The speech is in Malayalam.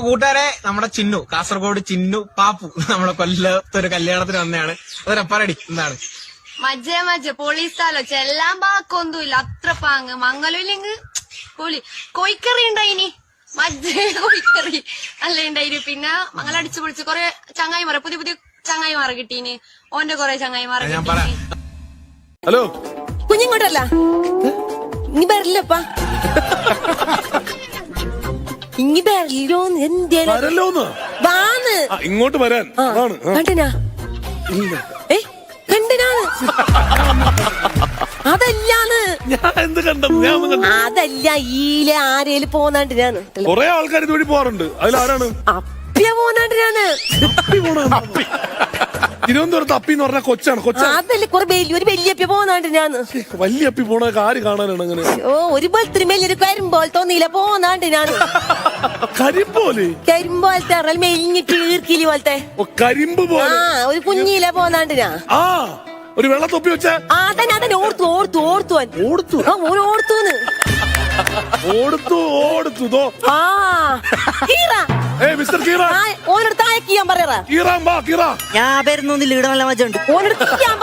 കൂട്ടുകാരെ നമ്മുടെ ചിന്നു കാസർഗോഡ് ചിന്നു പാപ്പു നമ്മുടെ കൊല്ലത്ത് ഒരു കല്യാണത്തിന് വന്നതാണ്. അതൊരപ്പറടി എന്താണ്? മജ്ജ മജ്ജ പൊളി സ്ഥലം ചെല്ലാൻ പാക്കൊന്നുമില്ല. അത്ര പാങ്ങ്. മംഗലൂല്ലെങ്കിൽ പൊളി. കോഴിക്കറി ഉണ്ടായിനി. മജ്ജ കോഴിക്കറി. അല്ല ഉണ്ടായിന്. പിന്നെ മംഗലടിച്ചു പൊളിച്ച് കൊറേ ചങ്ങായിമാരെ പുതിയ പുതിയ ചങ്ങായിമാരെ കിട്ടീന്. ഓന്റെ കൊറേ പറയാം കിട്ടീന്. ഹലോ? കുഞ്ഞിങ്ങോട്ടല്ല. നീ വരില്ലപ്പാ. ഇനി വരല്ലോന്ന് എന്തേലും. വരല്ലോന്ന് വാന്ന്. ആ, ഇങ്ങോട്ട് വരാൻ. ആ, അതാണ് ആ. കണ്ടനാ? ഏ അതല്ലാന്ന്. ഞാൻ എന്ത് കണ്ടത് ഞാൻ ഒന്നും കണ്ടു? അതല്ല ഈലെ ആരേലും ഞാൻ കൊറേ ആൾക്കാർ ഇതുവഴി പോവാറുണ്ട്. അതിലാരാണ്? അപ്പിയ പോന്നാണ്ടിനാന്ന്. അപ്പി പോണ തിരുവനന്തപുരത്ത് അപ്പി എന്ന് പറഞ്ഞ കൊച്ചാണ് കൊച്ചാണ് അതല്ലേ കുറെ വലിയ ഒരു വലിയ അപ്പിയ ഞാൻ വലിയ അപ്പി പോണ ആര് കാണാനാണ് അങ്ങനെ. ഓ ഒരു ബലത്തിന് വലിയൊരു കരിമ്പോൾ തോന്നിയില്ല ഞാൻ കരിമ്പോലെ? കരിമ്പോലത്തെ പറഞ്ഞാൽ മെലിഞ്ഞിട്ട് ഈർക്കിലി പോലത്തെ. കരിമ്പ് ആ പോലെ ഒരു കുഞ്ഞില ഞാൻ. ആ ഒരു വെള്ളത്തൊപ്പി വെച്ച? ആ തന്നെ അതന്നെ ഓർത്തു ഓർത്തു ഓർത്തു ഓർത്തു. ആ ഓൻ ഓർത്തൂന്ന് ഓടുത്തു ഓടുത്തു. ദോ ആ കീറ ഏ മിസ്റ്റർ കീറ ആ ഓനോട് താഴെ കീയാൻ പറയറ. കീറാൻ ബാ കീറ ഞാൻ വരുന്നൊന്നില്ല ഇവിടെ നല്ല മജ ഉണ്ട് കീയാൻ